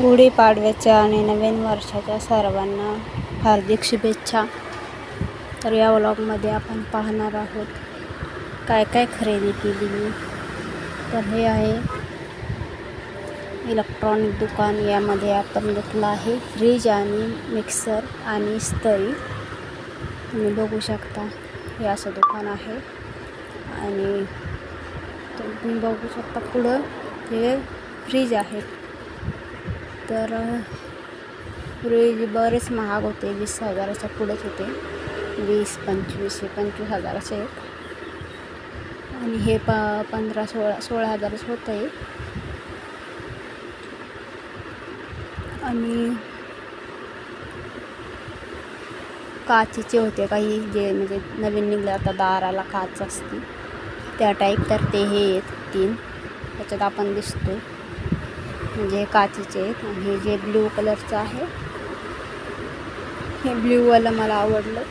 गुढीपाडव्याच्या आणि नवीन वर्षाच्या सर्वांना हार्दिक शुभेच्छा. तर या व्लॉगमध्ये आपण पाहणार आहोत काय काय खरेदी केली मी. तर हे आहे इलेक्ट्रॉनिक दुकान. यामध्ये आपण घेतलं आहे फ्रीज आणि मिक्सर आणि स्तरी तुम्ही बघू शकता हे असं दुकान आहे. आणि तुम्ही बघू शकता पुढं हे फ्रीज आहेत तर फ्रीज बरेच महाग होते वीस हजाराच्या पुढेच होते. वीस पंचवीस पंचवीस हजाराचे आहेत. आणि हे प पंधरा सोळा सोळा हजारच होतं आहे आणि काचेचे होते काही जे म्हणजे नवीन निघले आता दाराला काच असते. त्या टाईप तर ते हे आहेत तीन. त्याच्यात आपण दिसतो म्हणजे हे काचेचे आहेत. आणि हे जे ब्ल्यू कलरचं आहे हे ब्ल्यूवालं मला आवडलं.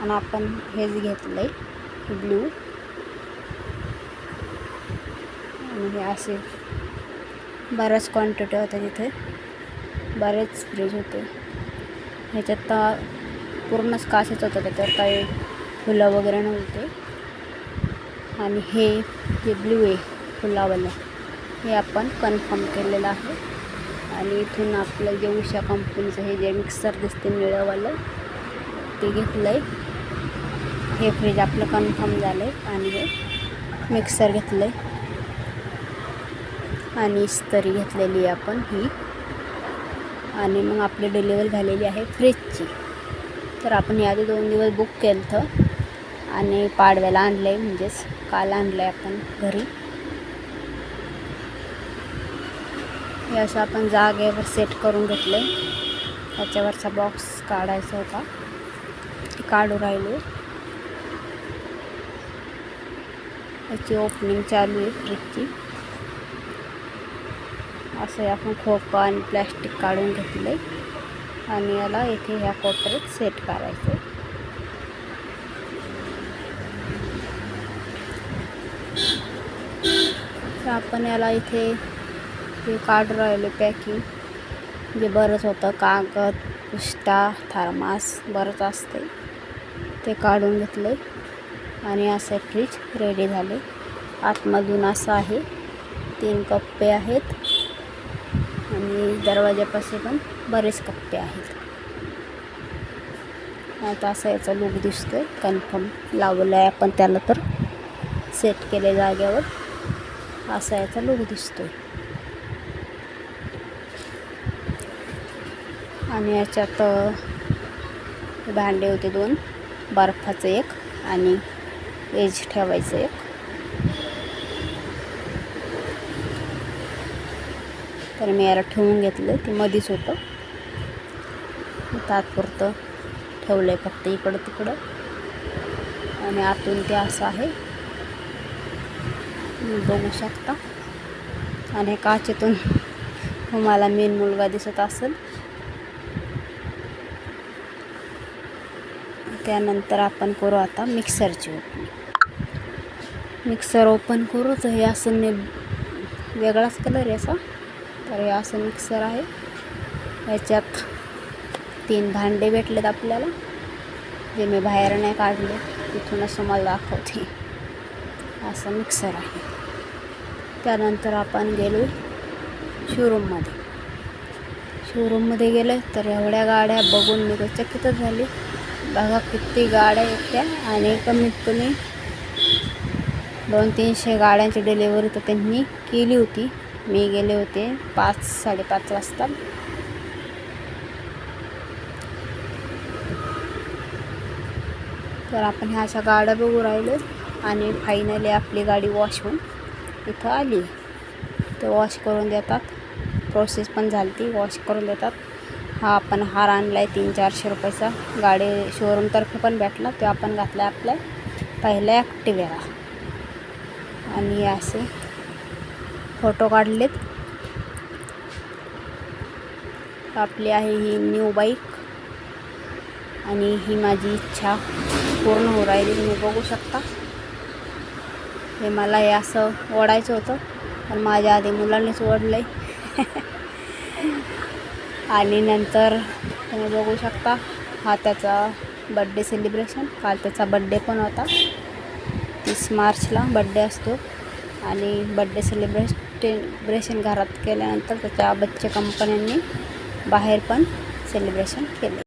आणि आपण हेच घेतलं आहे ब्ल्यू आणि हे असे बऱ्याच क्वांटिटी होत्या तिथे. बरेच फ्रीज होते. ह्याच्यात तर पूर्णच काचेच होतं त्याच्यावर काही फुलं वगैरे नव्हते. आणि हे जे ब्ल्यू आहे फुलावालं. हे आपण कन्फर्म केलेलं आहे. आणि इथून आपलं जे उषा कंपनीचं हे जे मिक्सर दिसते निळंवालं ते घेतलं आहे हे फ्रीज आपलं कन्फर्म झालं आहे आणि हे मिक्सर घेतलं आहे आणि इस्तरी घेतलेली आहे आपण ही. आणि मग आपली डिलिव्हरी झालेली आहे फ्रीजची तर आपण याआधी दोन दिवस बुक केलं होतं आणि पाडव्याला आणलं आहे म्हणजेच काल आणलं आहे आपण घरी. हे असं आपण जागेवर सेट करून घेतले. त्याच्यावरचा बॉक्स काढायचा होता. ते काढू राहिलो. त्याची ओपनिंग चालू आहे फ्रीजची असं आपण खोकं आणि प्लॅस्टिक काढून घेतलं. आहे आणि याला इथे ह्या कोपऱ्यात सेट करायचं. तर आपण याला इथे हे काढ राहिले पॅकिंग. जे बरंच होतं. कागद पुष्टा थर्मास बरंच असते. ते काढून घेतले आणि असे फ्रीज रेडी झाले. आतमधून असं आहे. तीन कप्पे आहेत. आणि दरवाजापाशी पण बरेच कप्पे आहेत. आता असा याचा लुक दिसतो आहे कन्फर्म लावलं आहे आपण त्याला तर. सेट केले जाग्यावर असा याचा लुक दिसतो आहे आणि याच्यात भांडे होते दोन. बर्फाचं एक आणि वेज ठेवायचं एक. तर मी याला ठेवून घेतलं. ते मधीच होतं. तात्पुरतं ठेवलं आहे फक्त इकडं तिकडं. आणि आतून ते असं आहे. बघू शकता. आणि काचेतून तुम्हाला मेन मुलगा दिसत असेल. त्यानंतर आपण करू आता मिक्सरची ओपन मिक्सर ओपन करू तर हे असं ने वेगळाच कलर याचा तर हे असं मिक्सर आहे. याच्यात तीन भांडे भेटलेत आपल्याला जे मी बाहेर नाही काढले तिथून असं मला दाखवते. असं मिक्सर आहे. त्यानंतर आपण गेलो शोरूममध्ये शोरूममध्ये गेलं तर एवढ्या गाड्या बघून मी तर चकितच झाली. बघा किती गाड्या येत्या. आणि कमीत कमी दोन तीनशे गाड्यांची डिलेवरी तर त्यांनी केली होती. मी गेले होते पाच साडेपाच वाजता. तर आपण ह्या अशा गाड्या बघू राहिलो. आणि फायनली आपली गाडी वॉश होऊन इथं आली. तर वॉश करून देतात. प्रोसेस पण झाली ती. वॉश करून देतात. हा आपण हार आणला आहे तीन चारशे रुपयाचा. गाडी शोरूमतर्फे पण भेटला तो आपण घातला आहे आपल्या पहिल्या ॲक्टिवेला आणि असे फोटो काढलेत. आपली आहे ही न्यू बाईक आणि ही माझी इच्छा पूर्ण हो राहिली तुम्ही बघू शकता. हे मला हे असं ओढायचं होतं पण माझ्या आधी मुलांनीच ओढलं आहे आणि नंतर तुम्ही बघू शकता हा त्याचा बड्डे सेलिब्रेशन काल त्याचा बड्डे पण होता. तीस मार्चला बड्डे असतो. आणि बड्डे सेलिब्रेशन घरात केल्यानंतर त्याच्या बच्चे कंपन्यांनी बाहेर पण सेलिब्रेशन केले.